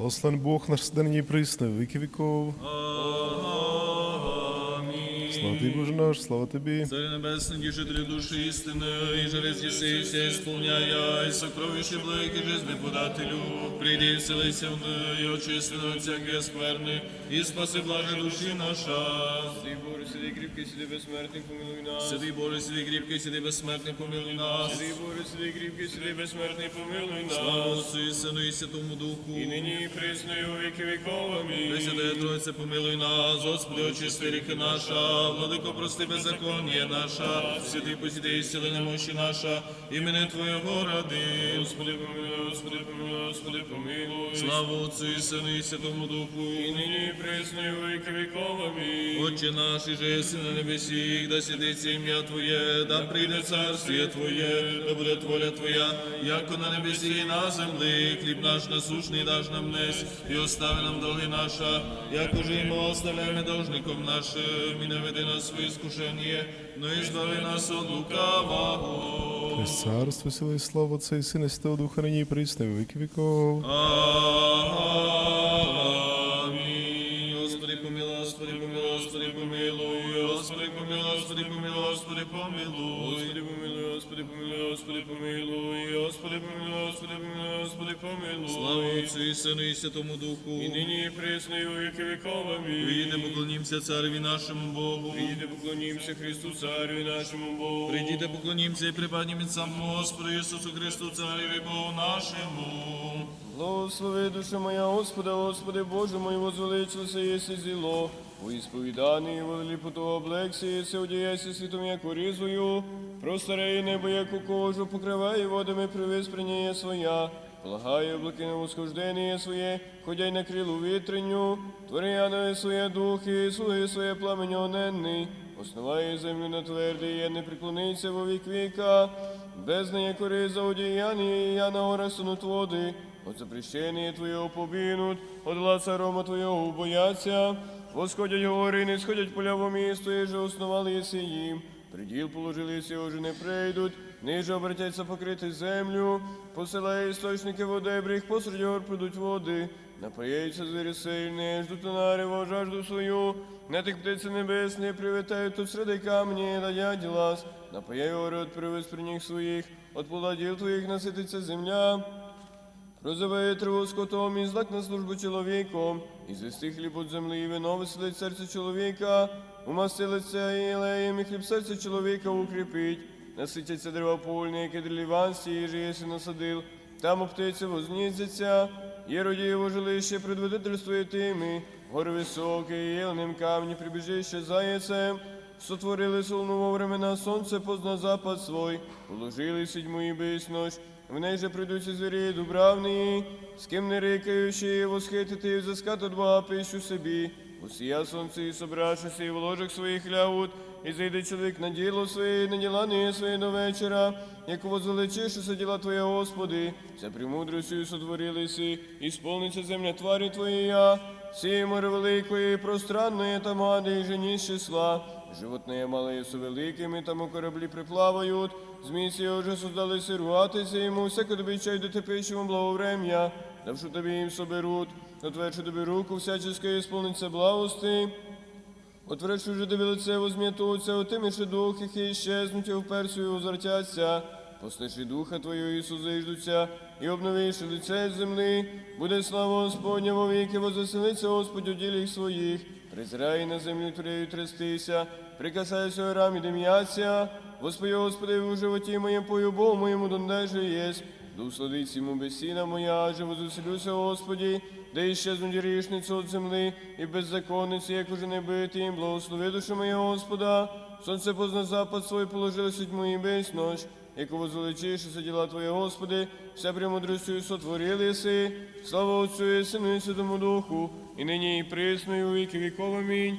Благословен Бог наш нині і присно, віки віков. Амінь. Слава Тобі, Боже наш, слава Тобі. Царь небесный, дишитель души истины, и жрец еси все исполняя, и сокровище благи жизни подателю, приди и вселися в ны, и очистина от всякие скверны, и спаси блаже души наша. Святий Боже, сиди кріпкий, сиди безсмертний, помилуй нас. Святый Боже, сиди крепкий, сиди бессмертный, помилуй нас. Святий Боже, сиди кріпкий, сиди безсмертний, помилуй Слава нас. Отцу и Сыну и Святому Духу. І нині і присно, і у віки віков. Амінь. Пресвятая Троица, помилуй нас, Господи, очисти ріки наша, Владико, прости беззаконие наша, святий посіди і сили немощі наша, імени Твоєго ради. Господи, помилуй, Господи, помилуй, Господи, помилуй. Слава Отцу і Сину і Святому Духу. І нині і у віки Отче наш, і же єси на небесі, да сідиться ім'я Твоє, да прийде царствіє Твоє, да буде воля Твоя, яко на небесі і на землі, хліб наш насушний даш нам днес, і остави нам долги наша, як уже і ми оставляємо должником нашим, і не веди нас в іскушення, но і збави нас от лукавого. Хрест царство, сила і слава Отця і Сина, і Святого Духа, нині і присно, в віки віков. Амінь. Господи, помилуй, Господи, помилуй, Господи, помилуй, Господи, помилуй, Господи, помилуй, Господи, помилуй. Господи, помилуй, Господи, помилуй, Господи, помилуй. Господи, помилуй, Господи, помилуй, Господи, помилуй. Слава Отцю і Сину і Святому Духу. І нині і присно, і у віки віков. Амінь. Прийде, поклонімося цареві нашому Богу. Прийде, поклонімося Христу Царю і нашому Богу. Прийдіте, поклонімося і припаднімо самому Господу Ісусу Христу, Цареві Богу нашому. Благослови душа моя, Господа, Господи, Боже мой, возвеличился єси зіло. У ісповіданні во ліпоту облексі, єси світом, як ризою. Простарей небо, яку кожу, покриває водами привиспрення своя. Полагає облаки на восхождення своє, ходяй на крилу вітренню, твори янове своє духи, слуги своє пламення оненний. Основає землю на твердий, я не приклониться во вік віка. Без неї кори за одіяння, і я на гора сунут води. От запрещення Твоєго побінуть, от гласа рома Твоєго убояться. Восходять гори, не сходять поля во місто, і же основали єси їм. Приділ положили сі, уже не прийдуть, ниже обратяться покрити землю, посилає істочники водебріх, посеред гор придуть води. Напояються звірі сильні, ждуть нарево жажду свою, не тих птиці небесні, привітають тут среди камні, дадять глас. Напояй гори от привез при них своїх, от поладів твоїх насититься земля. Розовеє триву скотом і злак на службу чоловіком, і звести хліб от землі, і вино веселить серце чоловіка, умастилиться і леєм, і хліб серце чоловіка укріпить. Наситяться дерева польні, які дреліванські, їжі єси насадил, там птиці вознізяться, є родієво жилище, предводительствує тими, гори високі, і єлним камні, прибіжище заяцем, сотворили солну во времена, сонце позна запад свой, положили сідьму і бисноч, в неї же прийдуться звірі дубравні, з ким не рикаючи, восхитити і взискати Бога пищу собі. Усія сонце і собравшися, і в ложах своїх лягут, і зайде чоловік на діло своє, і на діла не своє до вечора, як возвеличишися діла Твоє, Господи, вся премудростю сотворилися, і сповниться земля тварі Твоєя, сіє море великої, пространної та мади, і жені числа. Животне мале со великими, там у кораблі приплавають, зміси уже создали сируватися йому, всяко тобі чай до тепищому благоврем'я, давши тобі їм соберуть, отверши тобі руку, всяческа ісполниться благости. Отвречу же тобі лице возм'ятуться, отиміши дух, які іщезнуть, і в Персію возвратяться. Послиши духа Твою, Ісус, зайдуться, і обновивши лице з земли, буде слава Господня во віки, возвеселиться Господь у діліх своїх. Призирай на землю творею трястися, прикасайся горам і дим'яться. Господи, Господи, у животі моєму пою Богу моєму дондеже єсть. Дух сладить йому бесіна моя, же возвеселюся, Господі, де іщезнуть грішницю от земли, і беззаконниці, як уже не бити їм, благослови душу моя Господа. Сонце позна запад свой положили суть мої весь ночь, яку возвеличишися діла Твоє, Господи, вся премудростю сотворили єси, слава Отцю і Сину і Святому Духу, і нині і присно, і віков. Амінь.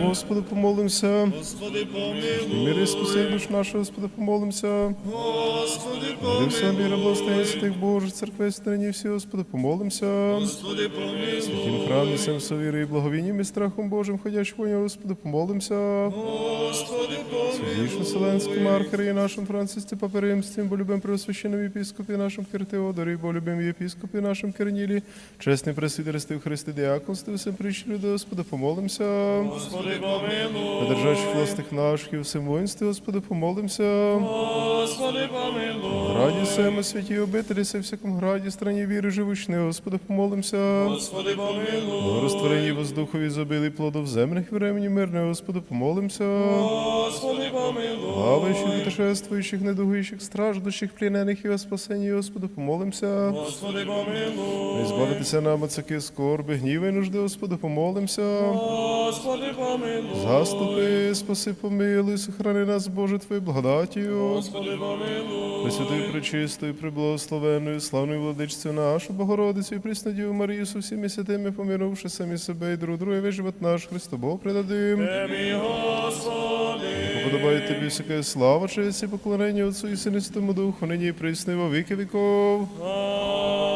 Господи, помолимся. Господи, помилуй. Мири спаси душ нашу, Господи, помолимся. Господи, Мири в собі помилуй. святих Божих, церкви, страні всі, Господи, помолимся. Господи, помилуй. Тім храмі, сем совіри і благовінням і страхом Божим, ходящим воня, Господи, помолимся. Господи, помилуй. Вічно Вселенським архиереї нашим Францисті Папи Римським, бо любим преосвященним єпіскопі нашим Киртеодорі, бо любим єпіскопі нашим Кернілі, чесний пресвітерстві в Христі Діаконстві, всім прийшли до Господи, помолимся. Господи, помилуй. Подержащих властих наших і всім воїнстві, Господи, помолимся. Господи, помилуй. Раді семи святі обителі, се всякому граді, страні віри живучни, Господи, помолимся. Господи, помилуй. Розтворені воздухові забили плодов земних времені мирне, Господи, помолимся. Господи, помилуй. Плаваючих, путешествуючих, недугуючих, страждущих, плінених і о спасенні, Господи, помолимся. Господи, помилуй. Збавитися нам от всякі скорби, гніви і нужди, Господи, помолимся. Господи, помилуй. Заступи, спаси, помилуй, сохрани нас, Боже, Твоєю благодатію. Господи, помилуй. Пресвятою, пречистою, приблагословенною, славною владичцю нашу, Богородицю і Преснодію Марію, со всіми святими, помінувши самі себе і друг друге, живот наш, Христо Бог предадим. Тебі, Господи. Подобає тобі всяка слава, честь і поклонення Отцу і Синистому Духу, нині і присно, і во віки віков. Амінь.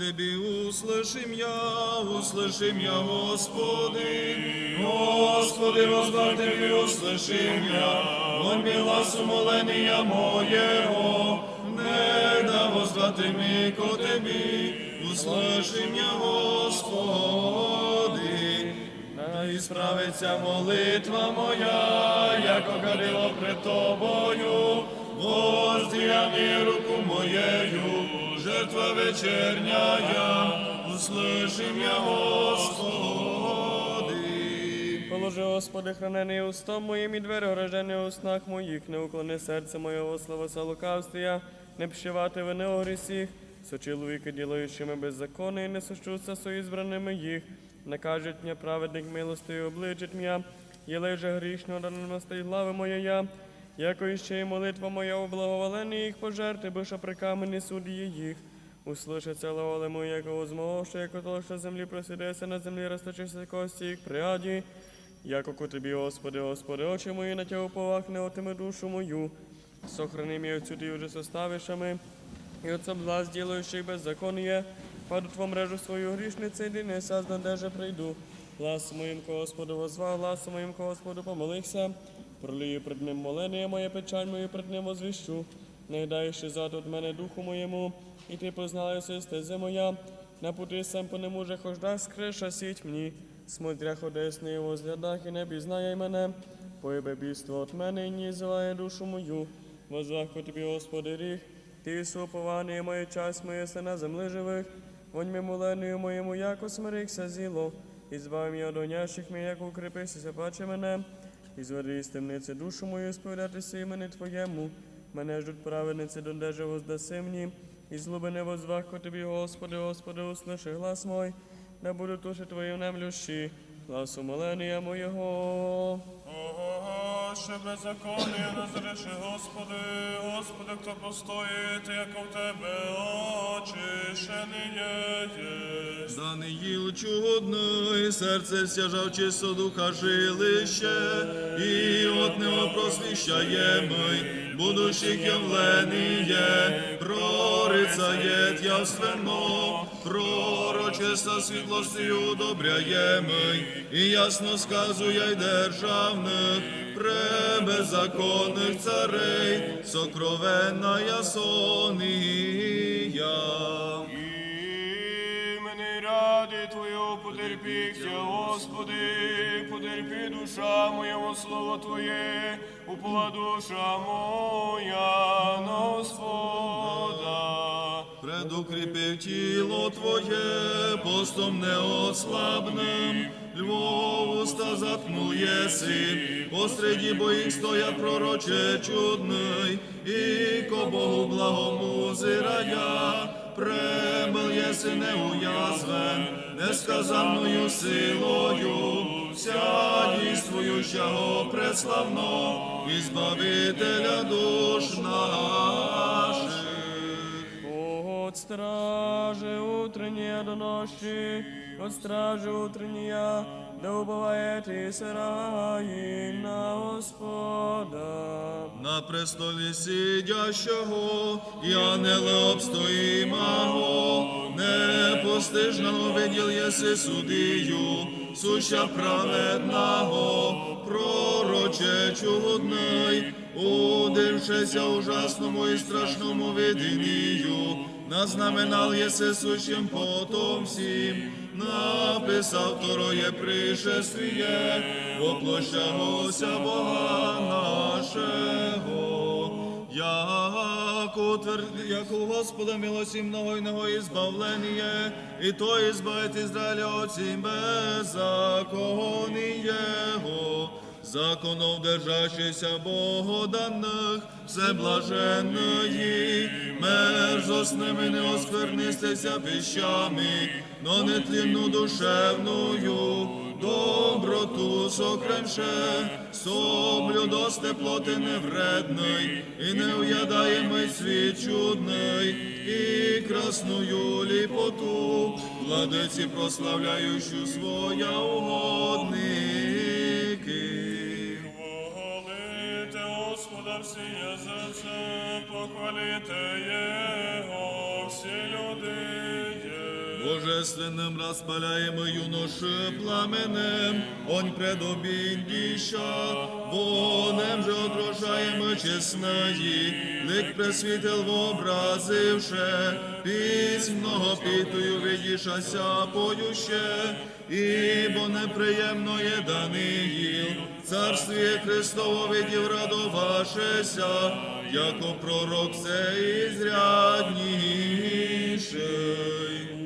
Тебе, услышим я, услышим я, Господи. Господи, возвах Тебе, услышим я, он глаз умоления моего, не да возвати ми ко Тебе, услышим я, Господи. Да ісправиться молитва моя, яко горіло пред тобою, воздіяни руку моєю, жертва вечерняя, услышим я, Господи. Положи, Господи, хранений устом моїм і двері ограждені у снах моїх, не уклони серце моєго слова за лукавствія, не пшивати вини о грісіх, со чоловіки ділаючими беззаконні, не сущуться со ізбраними їх, не кажуть мені праведник милостою обличить м'я, єлей же грішно да настей глави моя, яко іще й молитва моя у благоволенні їх пожерти, биша при камені судді їх. Услышаться лаволи моє, якого змогоше, яко толще землі просидеться на землі, розточися кості їх пряді. Яко ко тобі, Господи, Господи, очі мої на тя уповах, не отиме душу мою. Сохрани мій отцю ти вже составишами, і от соблаз ділающих беззаконие, паду тво мрежу свою грішниці, і не сазна, де же прийду. Глас моїм Господу возвав, гласом моїм Господу помолився. Пролію пред ним молення моє, печаль мою пред ним возвіщу. Не дай ще зад от мене духу моєму, і ти позналася стези моя. На пути сам по нему же хождах скриша сіть мені. Смотря ходесний у возглядах і не пізнає мене. Поєбе бійство от мене і не зиває душу мою. Возваху тобі, Господи, ріг, ти супований моє час моє се на земли живих. Воньми моленою моєму, яко смирихся зіло. І збав мені одонящих мій, як укріпися, паче мене. І зведи з темниці душу мою, сповідатися імені Твоєму. Мене ждуть праведниці, донdeже воздаси мені. І злоби не возваху тобі, Господи, Господи, услыши глас мой. Не буду туши в немлющі, глас умолення моєго. Ще беззаконня назреши, Господи, Господи, хто постоїть, як у Тебе очищений є. Да не їл чудно, серце сяжав чисто духа жилище, і от просвіщає просвіщаємо, будущих явлення, прорицає явственно, пророчество світлостю одобряємо, і ясно сказує й державних, пребеззаконних царей, сокровенна ясонія. Твого Господи, потерпі душа моя, во слово Твоє, упова душа моя на Господа. Предукріпив тіло Твоє, постом неослабним, Львов уста заткнул єси, посреди боїх стоя пророче чудний, і ко Богу благому зирая, премил єси неуязвен, несказанною силою, вся дійствуючого преславно, і збавителя душ наших. От стражи утрення до ночі, от стражи утренняя, да убывает и сараи на Господа. На престолі сидящого, і ангели обстоїмого, непостижного виділ єси судию, суща праведного, пророче чудний, удившися ужасному і страшному видінню, назнаменал єси сущим потом всім, написав второе пришествие, воплощалося Бога нашого, Як утвердив, як у Господа милості многойного ізбавлення, і то ізбавить Ізраїля от сім беззаконі Його. Законов держащийся Богоданних, все блаженної, мерзостними не осквернистися піщами, но нетлінну душевною, доброту сокремше, соблюдос теплоти невредний, і не уядаємий світ чудний, і красную ліпоту, владиці прославляючу своя угодники. Господа всі язиці, похвалите Його всі люди. Божественным распаляемо юноши пламенем, он предобіндіща, вонем же отрошаємо чесної, лик пресвітил вообразивше, піснь многопітую видішася поюще, ібо неприємно є Даниїл, царстві Христово видів радовашеся, яко пророк це ізрядніший.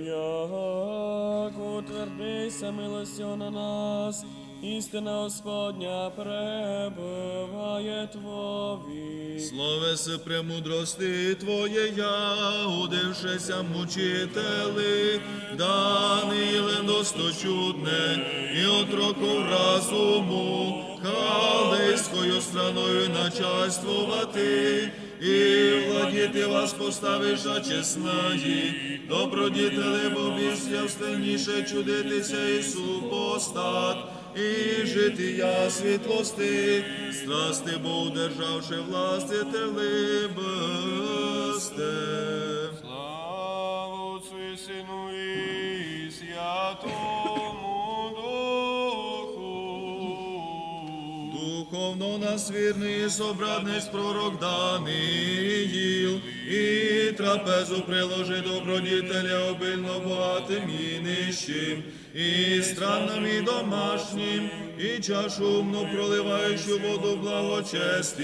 Яко твердися милостю на нас, істина Господня пребуває Твові. Словеси премудрости Твоєя, удившися мучители, Даниїле досточудне, і отроков разуму, халдейською страною начальствувати, і владіти вас поставиша чесної, добродітели бобісля встигніше чудитися і супостат, і життя світлости, страсти бо удержавши власти те либосте. Слава Отцу і Сину і Святому Духу. Духовно нас вірний собрадниць пророк Даниїл, і трапезу приложи добродітеля обильно багатим і нищим, і странним і домашнім, і чашу умно проливаючу воду благочестія,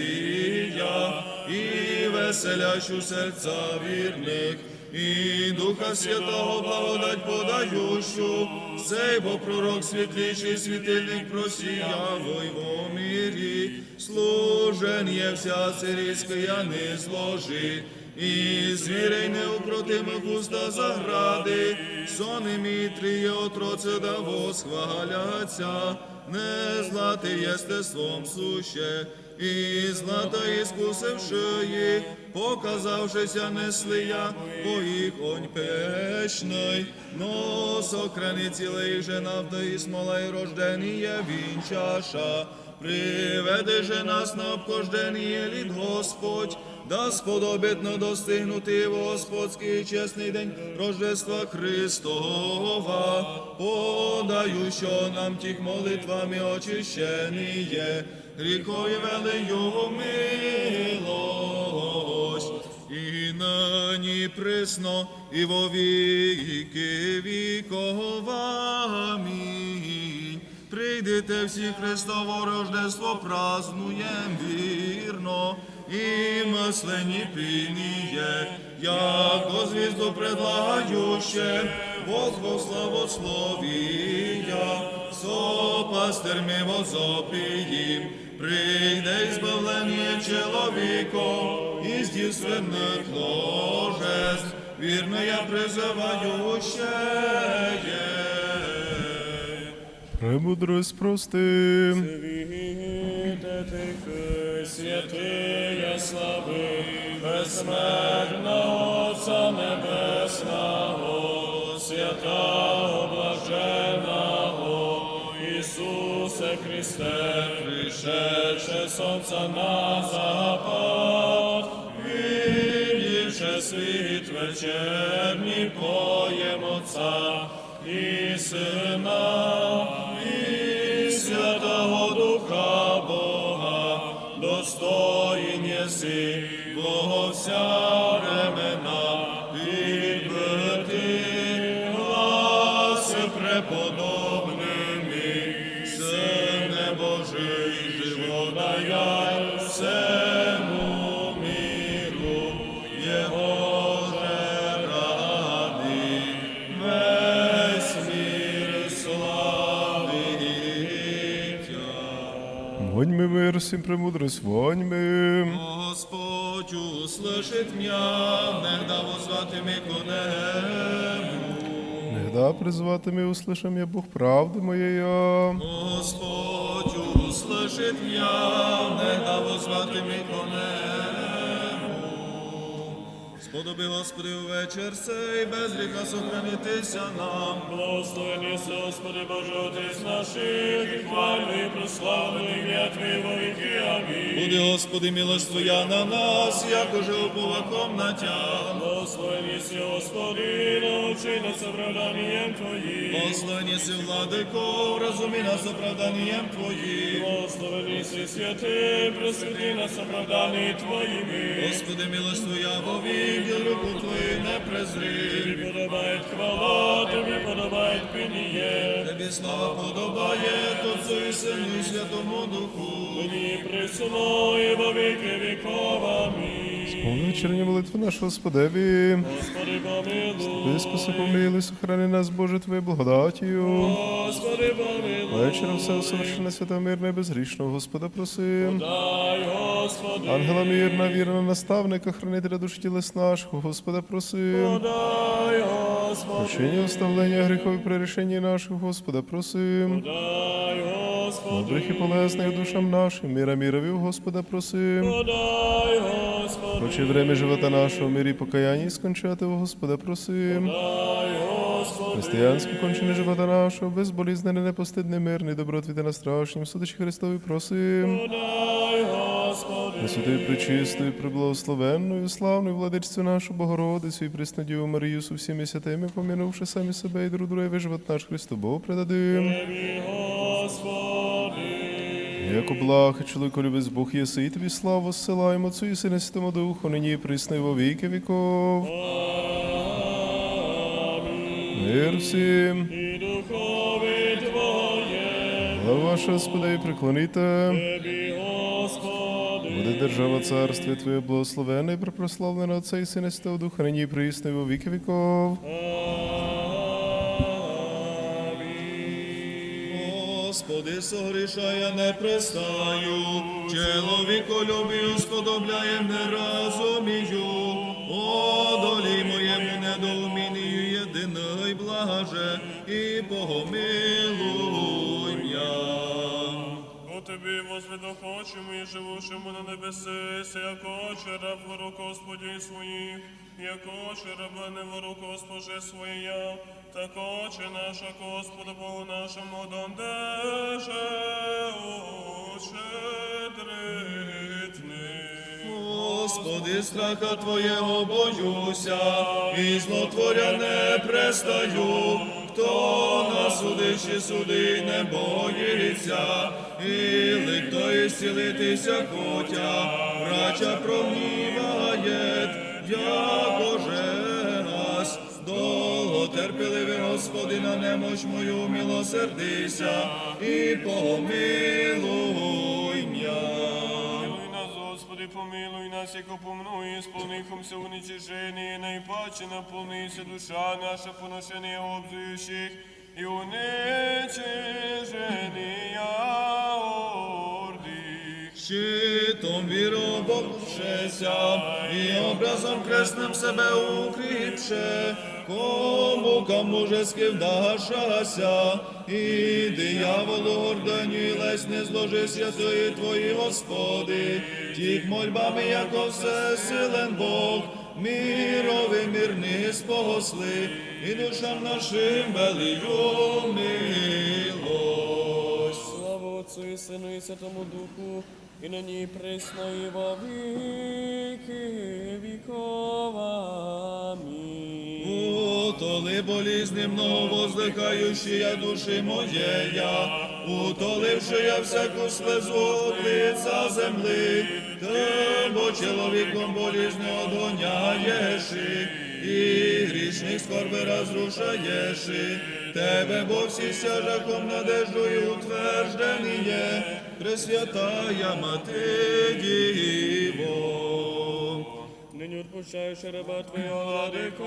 і веселящу серця вірних. І Духа Святого благодать подающу, сей бо пророк світліший світильник просіяв во мірі, служен вся сирійська не зложи, і звірей неукротимих уста загради, сони мітрі отроце да восхваляться, не злати єстеством суще, і злата іскусивши їх, показавшися несли я, бо їх онь печний, нос окрени цілий же нафта і смола і рожденіє він чаша, приведи же нас на обхожденіє лід Господь, да сподобітно достигнути Господський чесний день Рождества Христова, подаю, що нам тих молитвами очищеніє, гріхові велею милость, і нині присно, і во віки віков. Амінь. Прийдете всі Христово Рождество празнуєм вірно, і мислені пініє, яко звізду предлагающе, Бог во славословія, сопастирми возопіїм, прийде збавлення чоловіко, із дівственних ложест, вірно я призивающе. Премудрость прости. Світе тихий, святия слави, безсмертного Отця Небесного, святого блаженого Ісусе Христе, пришедше сонця на запад, видівши світ вечерній поєм Отця і Сина, мир, всім премудрость, воньми. Господь услышит меня, негда возвати ми конему. Негда призвати ми услышам я Бог правди моєя. Господь услышит меня, негда возвати ми конему. Сподоби, Господи, увечір сей, без гріха сохранитися нам. Благословені Господи Боже, Отець наших, і хвальний, і прославлений ім'я Твоє во віки. Амінь. Буде, Господи, милость Твоя на нас, як уже уповаком на Тя. Благословені Господи, научи нас оправданням Твоїм. Благословені владико, розумі нас оправданням Твоїм. Благословені святий, просвіти нас оправданні Твоїми. Господи, милость Твоя вовік, і руку Твою не презри. Тобі подобає хвала, Тобі подобає пініє. Тобі слава подобає, Отцу і Сину і Святому Духу. Мені присно і во віки віков. Амінь. Повну вечірню молитву нашу Господеві. Господи, помилуй. Ти спаси, помилуй, сохрани нас, Боже, Твоєю благодатію. Господи, помилуй. Вечором все совершенно свята мирне і безгрішного Господа просим. Дай, Господи, Ангела мирна, вірна наставника, хранителя душ тілес нашого, Господа просим. дай, Господи, Прощення, оставлення гріхов і прирішення наших, Господа просим. дай, Господи, Добрих і полезних душам нашим, міра мірові, Господа просим. дай, Господи, Хоче время живота нашого, в мирі покаяння скончати, Господа просим. дай, Господи, Християнські кончини живота нашого, безболізнене, непостидне, мирний, добротвіти на страшнім, судачі Христові просим. дай, Господи, Пресвятою, пречистою, преблагословенною, славною владичцю нашу Богородицю і Преснодіву Марію со всіми святими, помінувши самі себе і друг друге, живот наш Христу Богу предадим. Як облах, і чоловіко любець Бог єси, і тобі славу зсилаємо Отцю і Сину і Святому Духу, нині і во віки віков. Мир всім. І духові Твоє, Слава ваша, Господи, і приклоніте. Буде держава царстві Твоє благословене і прославлене Отця і Сина Святого Духа, нині і присно во віки віков. Господи, согріша я не пристаю, чоловіколюбію сподобляєм не разумію, одолі моєму недоумінію єдиний блаже і погомилуй тобі возведохочемо і живушимо на небеси, як очі раб ворог Господі своїх, як очі раба не ворог Госпоже своя, так очі наша Господа Богу нашому дондеже ущедритни. Господи, страха Твоєго боюся, і злотворя не престаю, хто на судищі суди не боїться, і лик то ісцілитися хотя, врача прогніває, якоже раз, довго терпеливий Господи, на немощ мою милосердися, і помилуй нас, Господи, помилуй нас, яко помну, і сповнихомся уничижені, найпаче наповнися душа наша поношення обзуючих, і уничиження орди. І образом кресним себе укріпше, кому мужески вдашася, і дияволу горденю і лесь не зложи святої Твої, Господи, тих мольбами, яко все силен Бог, міровий мирний спогосли, і душам нашим велию милость. Слава Отцу і Сину і Святому Духу, і присно, і во віки віков. Амінь. Утоли болізни много воздихаючи я душі моєя, утоливши я всяку слезу от лиця земли, Тебе чоловіком болізни одгоняєш, і грішних скорби розрушаєш, Тебе, бо всі стяжаком надеждою утверждені є, Пресвятая Мати Діво. Нині відпущаєш раба Твого владико,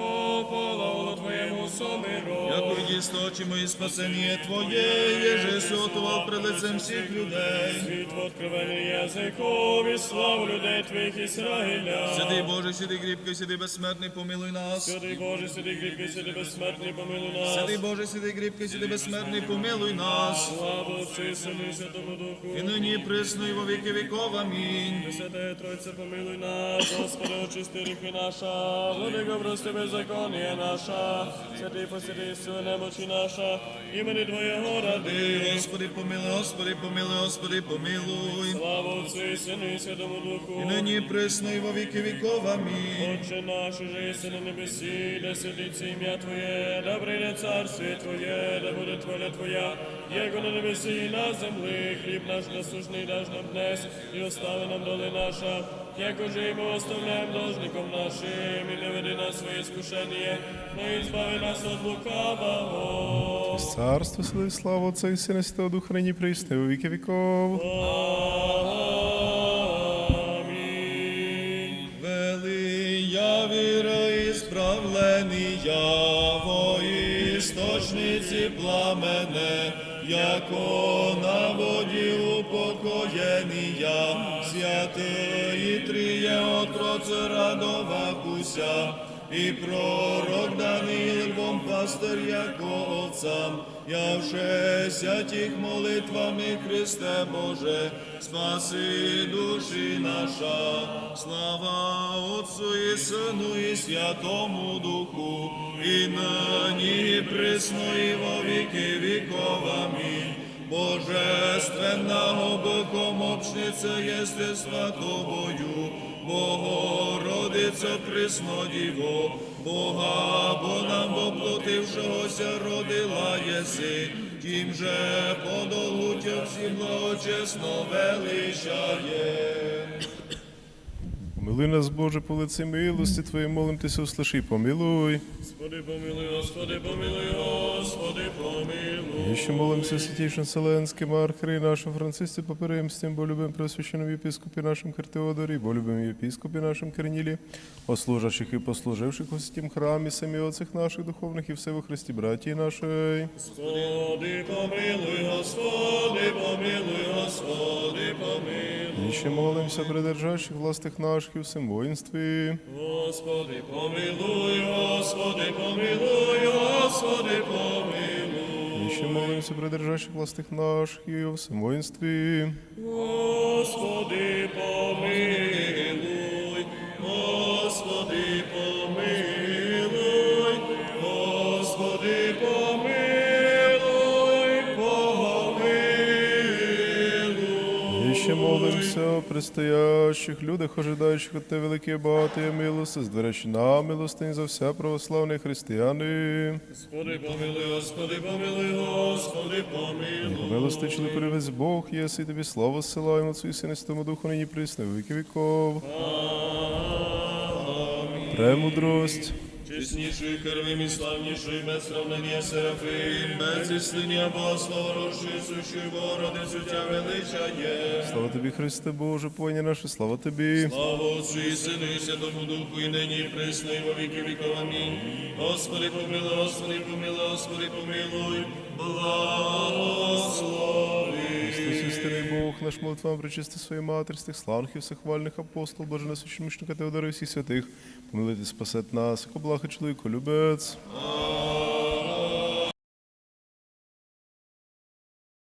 полову Твоєму сомиру. Як дійсно очі мої спасення Твоє, єже сотував пред лицем всіх людей. Світ откровений язикові, славу людей Твоїх Ісраїля. Святий Боже, святий кріпкий, святий безсмертний, помилуй нас. Святий Боже, святий кріпкий, святий безсмертний, помилуй нас. Святий Боже, святий кріпкий, святий безсмертний, помилуй нас. Слава Отцю і Сину і Святому Духу. І нині присно, і во віки віков. Амінь. Святая Тройця, помилуй нас, Господи, очисти гріхи наша, Владико, прости беззаконня наша, святий посвятий сили немочі наша, імені Твоєго ради. Господи, помилуй, Господи, помилуй, Господи, помилуй. Слава Отцю і Сину і Святому Духу. І нині і присно, і во віки віков. Амінь. Отче наш, уже єси на небесі, да святиться ім'я Твоє, да прийде царствие Твоє, да буде воля Твоя, яко на небесі і на землі, хліб наш насущний даж нам днес, і остави нам доли наша, яко же і ми оставляємо должником нашим, і не веди нас в своє скушення, но і збави нас від лукавого. Царство, слава Отця і Сина, і Святого Духа, нині присни, у віки віков. Амінь. Велия віра і справлення во істочниці пламене, яко на воді радовакуся, і пророк Даниїл вам пастир яко овцам, явшеся тих молитвами Христе Боже, спаси душі наша, слава Отцу і Сину і Святому Духу, і нині і присно, і во віки віков. Амінь. Божественного Богом общниця єстества Тобою, Богородиця Преснодіво, Бога, бо нам воплотившогося родила єси, тим же подолуття всім благочесно величає. Помилуй нас, Боже, по лиці милості Твоєї, молим Тися, услиши, помилуй. Господи, помилуй, Господи, помилуй, Господи, помилуй. І ще молимося святішим Вселенським архиереї нашим Францисці Паперимстим, бо любим просвященим єпископі нашим Картеодорі, бо любим єпископі нашим Корнілі, ослужащих і послуживших у святім храмі, самі отцях наших духовних і все во Христі, братії нашої. Господи, помилуй, Господи, помилуй, Господи, помилуй. І ще молимося придержащих властих наших і всім воїнстві. Господи, помилуй, Господи, помилуй, Господи, помилуй. І ще молимося придержащих властих наших і у всім воїнстві. Господи, помилуй, о предстоящих людях, ожидаючих від Те великі багаті милости, здверечі на милостині за вся православні християни. Господи, помилуй, Господи, помилуй, Господи, помилуй. Милости чоловік Бог, єси тобі славу зсилаємо Отцю і і Духу, нині присни, в віки віков. Премудрость. Чеснішою, первим і славнішою, без сравнення Серафим, без іслення Богослова, розчисущою Богородицю тя величає. Слава тобі, Христе Боже, поні наше, слава тобі. Слава Отцю і Сину і Святому Духу, і нині і присно, і во віки віков. Амінь. Господи, помилуй, Господи, помилуй, Господи, помилуй, благослови. Бог наш молитвам причисти своїй матері, тих славних і всехвальних апостол, Боже насвященника Теодора і всіх святих, помилити спасет нас, як облахи чоловіку, любець.